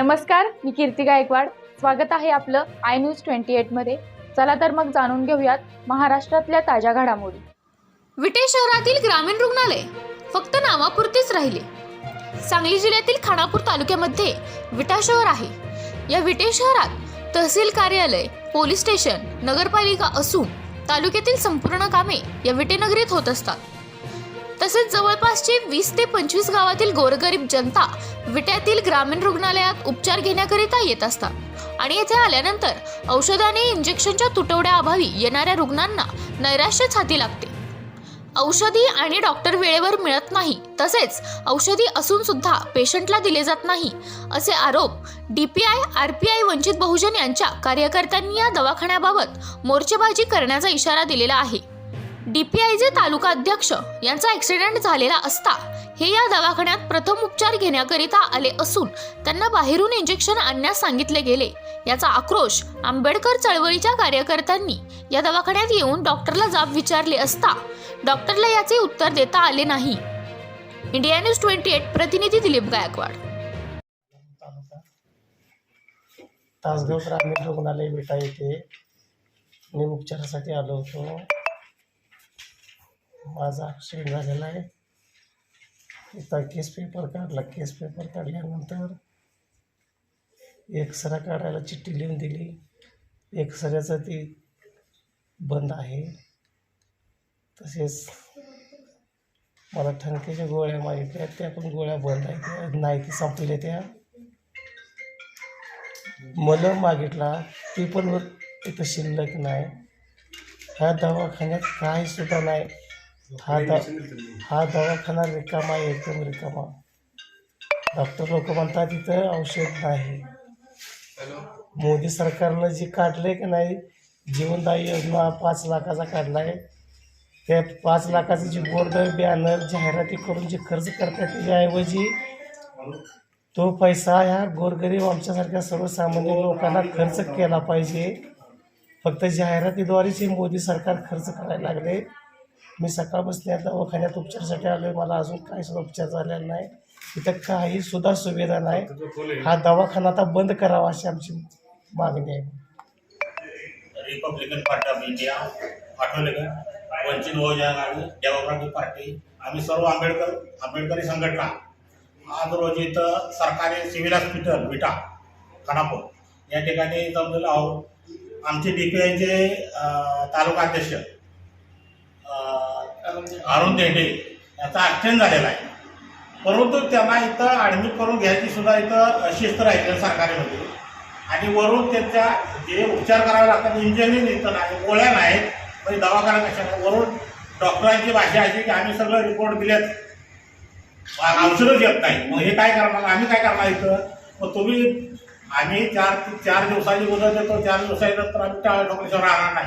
नमस्कार मी कीर्ती गायकवाड. स्वागत आहे आपलं आय न्यूज ट्वेंटी एटमध्ये चला तर मग जाणून घेऊयात महाराष्ट्रातल्या ताज्या घडामोडी. विटे शहरातील ग्रामीण रुग्णालय फक्त नावापुरतेच राहिले. सांगली जिल्ह्यातील खानापूर तालुक्यामध्ये विटा शहर आहे. या विटे शहरात तहसील कार्यालय पोलीस स्टेशन नगरपालिका असून तालुक्यातील संपूर्ण कामे या विटेनगरीत होत असतात. तसेच जवळपासचे वीस ते पंचवीस गावातील गोरगरीब जनता विट्यातील ग्रामीण रुग्णालयात उपचार घेण्याकरिता येत असतात. आणि येथे आल्यानंतर औषधाने इंजेक्शनच्या तुटवड्या अभावी येणाऱ्या रुग्णांना नैराश्य छाती लागते. औषधी आणि डॉक्टर वेळेवर मिळत नाही तसेच औषधी असून सुद्धा पेशंटला दिले जात नाही असे आरोप डीपीआय आय वंचित बहुजन यांच्या कार्यकर्त्यांनी या दवाखान्याबाबत मोर्चेबाजी करण्याचा इशारा दिलेला आहे. डीपीआयचे तालुका अध्यक्ष यांचा ऍक्सिडेंट झालेला असता हे या दवाखान्यात प्रथम उपचार घेण्याकरिता आले असून त्यांना बाहेरून इंजेक्शन आणण्यास सांगितले गेले. याचा आक्रोश आंबेडकर चळवळीच्या कार्यकर्त्यांनी या दवाखान्यात येऊन डॉक्टरला जाब विचारले असता डॉक्टरला याचे उत्तर देता आले नाही. इंडिया न्यूज ट्वेंटी एट प्रतिनिधी दिलीप गायकवाड. तासगाव ग्रामीण रुग्णालय विटा येथे मी उपचारासाठी आलो होतो. माझा शेड झालेला आहे. इथं केस पेपर काढला. केस पेपर काढल्यानंतर एक्सरा काढायला चिठ्ठी लिहून दिली. एक्सऱ्याचं ती बंद आहे. तसेच मला ठणकेच्या गोळ्या मागितल्या. त्या पण गोळ्या बंद आहेत. नाही ती संपल्या त्या. मलम मागितला. ते पण तिथं शिल्लक नाही. ह्या दवाखान्यात काही सुद्धा नाही. हा द हा दवाखाना रिकामा आहे एकदम रिकामा. डॉक्टर लोक म्हणतात तिथं औषध नाही. मोदी सरकारनं जे काढलं की नाही जीवनदायी योजना पाच लाखाचा काढला आहे त्या पाच लाखाचे जे बोर्ड बॅनर जाहिराती करून जे खर्च करतात त्याच्याऐवजी तो पैसा ह्या गोरगरीब आमच्यासारख्या सर्वसामान्य लोकांना खर्च केला पाहिजे. फक्त जाहिरातीद्वारेच हे मोदी सरकार खर्च करायला लागले. मी सकाळपासून या दवाखान्यात उपचारासाठी आलो आहे मला अजून काही सुद्धा उपचार झालेला नाही. इथं काही सुद्धा सुविधा नाही. हा दवाखाना आता बंद करावा अशी आमची मागणी आहे. रिपब्लिकन पार्टी ऑफ इंडिया आठवलेकर वंचित बहुजन आघाडी डेमोक्रॅटिक पार्टी आम्ही सर्व आंबेडकर आंबेडकरी संघटना. आज रोजी इथं सरकारी सिव्हिल हॉस्पिटल विटा खानापूर. या ठिकाणी जमलेलो आहोत. आमचे डी पी आयचे तालुका अध्यक्ष अरुण देंडे याचा ॲक्सिडेंट झालेला आहे. परंतु त्यांना इथं ॲडमिट करून घ्यायची सुद्धा इथं शिस्त राहिली सरकारीमध्ये. आणि वरून त्यांच्या जे उपचार करावे लागतात इंजिनिअरिंग इथं नाही गोळ्या नाहीत. म्हणजे दवाखाना कशा वरून डॉक्टरांची भाषा अशी की आम्ही सगळं रिपोर्ट दिलेत. औषधच येत नाही मग हे काय करणार? आम्ही काय करणार इथं? मग तुम्ही आम्ही चार चार दिवसाची मुदत देतो. चार दिवसानंतर आम्ही टाळ डॉक्टरशिवाय राहणार नाही.